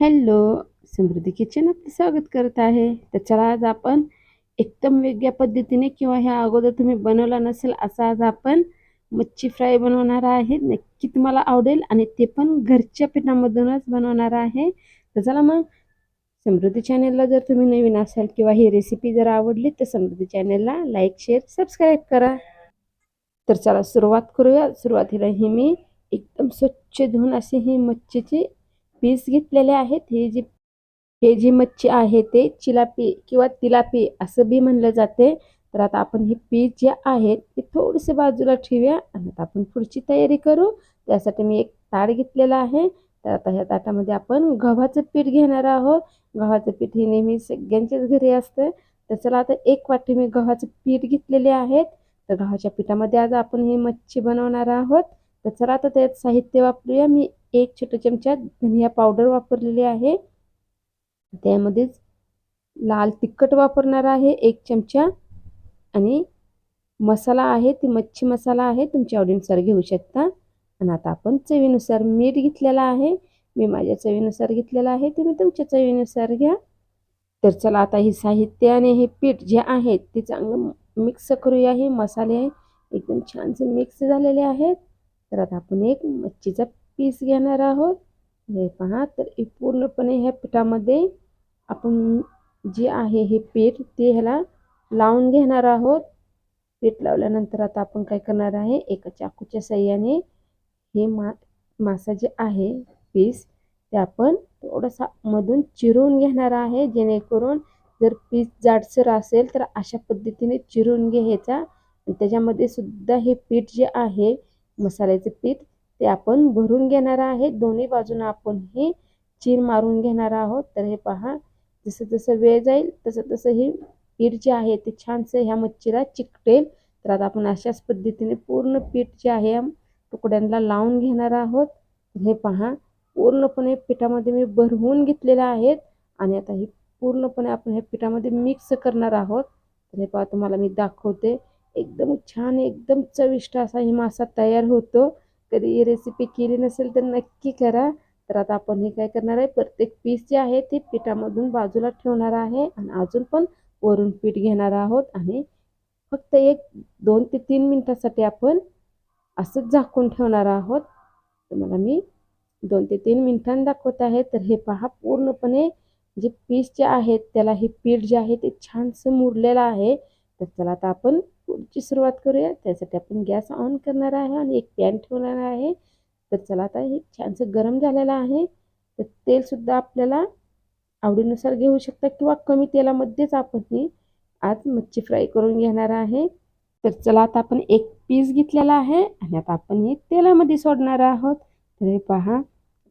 Hello समृद्धी kitchen आपलं स्वागत करत आहे. तर चला आज आपण एकदम वेगळ्या पद्धतीने किंवा ह्या अगोदर तुम्ही बनवला नसेल असा आज आपण मच्छी फ्राय बनवणार आहे. नक्की तुम्हाला आवडेल आणि ते पण घरच्या पिठामधूनच बनवणार आहे. तर चला मग समृद्धी चॅनेलला जर तुम्ही नवीन असाल किंवा ही रेसिपी जर आवडली तर समृद्धी चॅनेलला लाईक शेअर सबस्क्राईब करा. तर चला सुरुवात करूया. सुरुवातीला ही मी एकदम स्वच्छ धुवून अशी ही मच्छीची पीस घेतलेले आहेत. हे जी हे जी मच्छी आहे ते चिलापी किंवा तिलापी असं बी म्हणलं जाते. तर आता आपण हे पीस जे आहेत ते थोडेसे बाजूला ठेवूया आणि आता आपण पुढची तयारी करू. त्यासाठी मी एक ताट घेतलेला आहे. तर आता ह्या ताटामध्ये आपण गव्हाचं पीठ घेणार आहोत. गव्हाचं पीठ हे नेहमी सगळ्यांच्याच घरी असतं. तर चला आता एक वाटी मी गव्हाचं पीठ घेतलेले आहेत. तर गव्हाच्या पिठामध्ये आज आपण ही मच्छी बनवणार आहोत. तर चला आता त्यात साहित्य वापरूया. मी एक छोटा चमचा धनिया पावडर वापरलेली आहे. त्यामध्येच लाल तिखट वापरणार आहे एक चमचा. आणि मसाला आहे ती मच्छी मसाला आहे तुमच्या आवडीनुसार घेऊ शकता. आणि आता आपण चवीनुसार मीठ घेतलेला आहे. मी माझ्या चवीनुसार घेतलेला आहे तुम्ही तुमच्या चवीनुसार घ्या. तर चला आता हे साहित्य आणि हे पीठ जे आहे ते चांगलं मिक्स करूया. हे मसाले एकदम छानसे मिक्स झालेले आहेत. तर आता आपण एक मच्छीचा पीस घेणार आहोत. हे पहा तर पूर्णपणे ह्या पिठामध्ये आपण जे आहे हे पीठ ते ह्याला लावून घेणार आहोत. पीठ लावल्यानंतर आता आपण काय करणार आहे एका चाकूच्या सहाय्याने हे मा मासा जे आहे पीस ते आपण थोडासा मधून चिरून घेणार आहे. जेणेकरून जर पीस जाडसर असेल तर अशा पद्धतीने चिरून घ्यायचा. त्याच्यामध्ये सुद्धा हे पीठ जे आहे मसाल्याचे पीठ ते आपण भरून घेणार आहे दोन्ही बाजूनं आपण हे चीर मारून घेणार आहोत. तर हे पहा जसं जसं वेळ जाईल तसं तसं हे पीठ जे आहे ते छानसं ह्या मच्छीला चिकटेल. तर आता आपण अशाच पद्धतीने पूर्ण पीठ जे आहे या तुकड्यांना लावून घेणार आहोत. हे पहा पूर्णपणे पिठामध्ये मी भरवून घेतलेलं आहेत आणि आता ही पूर्णपणे आपण ह्या पिठामध्ये मिक्स करणार आहोत. तर हे पहा तुम्हाला मी दाखवते. एकदम छान एकदम चविष्ट असा ही मासा तयार होतो. कधी ही रेसिपी केली नसेल तर नक्की करा. तर आता आपण हे काय करणार आहे? प्रत्येक पीस जे आहे ते पिठामधून बाजूला ठेवणार आहे आणि अजून पण वरून पीठ घेणार आहोत आणि फक्त एक दोन ते तीन मिनटासाठी आपण असंच झाकून ठेवणार आहोत. तुम्हाला मी दोन ते तीन मिनिटांनी दाखवत आहे. तर हे पहा पूर्णपणे जे पीस जे आहेत त्याला हे पीठ जे आहे ते छानसं मुरलेलं आहे. तर त्याला आता आपण पुढची सुरुवात करूया. त्यासाठी आपण गॅस ऑन करणार आहे आणि एक पॅन ठेवणार आहे. तर चला आता हे छानसं गरम झालेलं आहे. तर तेलसुद्धा आपल्याला आवडीनुसार घेऊ शकता किंवा कमी तेलामध्येच आपण ही आज मच्छी फ्राय करून घेणार आहे. तर चला आता आपण एक पीस घेतलेला आहे आणि आता आपण हे तेलामध्ये सोडणार आहोत. तर हे पहा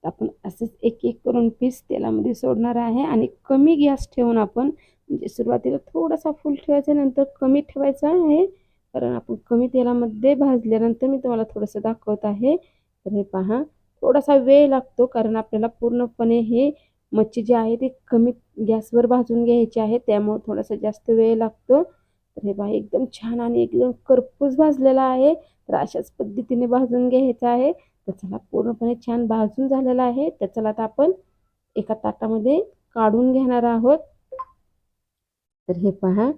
आपण असंच एक एक करून पीस तेलामध्ये सोडणार आहे आणि कमी गॅस ठेवून आपण म्हणजे सुरुवातीला थोडासा फुल ठेवायचा नंतर कमी ठेवायचा आहे. कारण आपण कमी तेलामध्ये भाजल्यानंतर मी तुम्हाला थोडंसं दाखवत आहे. तर हे पहा थोडासा वेळ लागतो कारण आपल्याला पूर्णपणे हे मच्छी जी आहे ती कमी गॅसवर भाजून घ्यायची आहे. त्यामुळे थोडासा जास्त वेळ लागतो. तर हे पहा एकदम छान आणि एकदम करपूस भाजलेला आहे. तर अशाच पद्धतीने भाजून घ्यायचं आहे. तर चला पूर्णपणे छान भाजून झालेला आहे. तर चला आता आपण एका ताटामध्ये काढून घेणार आहोत. तर हे पहा.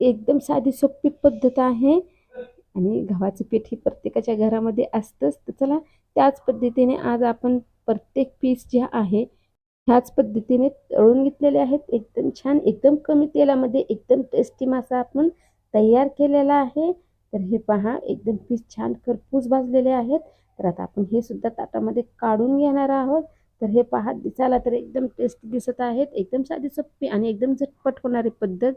एकदम साधी सोपी पद्धत आहे. आणि गव्हाचं पीठ ही प्रत्येकाच्या घरामध्ये असतंच. तर चला त्याच पद्धतीने आज आपण प्रत्येक पीस जे आहे ह्याच पद्धतीने तळून घेतलेले आहेत. एकदम छान एकदम कमी तेलामध्ये एकदम टेस्टी मासा आपण तयार केलेला आहे. तर हे पहा एकदम पीस छान खरपूस भाजलेले आहेत. तर आता आपण हे सुद्धा ताटामध्ये काढून घेणार आहोत. तर हे पहा दिसायला तर एकदम टेस्टी दिसत आहेत एकदम साधी सोपी आणि एकदम झटपट होणारी पद्धत.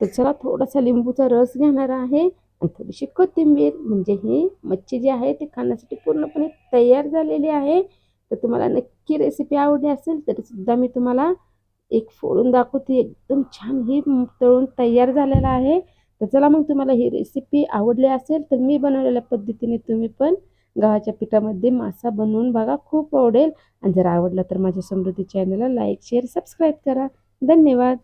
तर चला थोडासा लिंबूचा रस घेणार आहे आणि थोडीशी कोथिंबीर म्हणजे ही मच्छी जी आहे ती खाण्यासाठी पूर्णपणे तयार झालेली आहे. तर तुम्हाला नक्की रेसिपी आवडली असेल तरी सुद्धा मी तुम्हाला एक फोडून दाखवते. एकदम छान ही तळून तयार झालेला आहे. तर चला मग तुम्हाला ही रेसिपी आवडली असेल तर मी बनवलेल्या पद्धतीने तुम्ही पण गव्हाच्या पिठामध्ये मासा बनवून बघा खूप आवडेल. आणि जर आवडलं तर माझ्या समृद्धी चॅनलला लाईक शेअर सबस्क्राईब करा. धन्यवाद.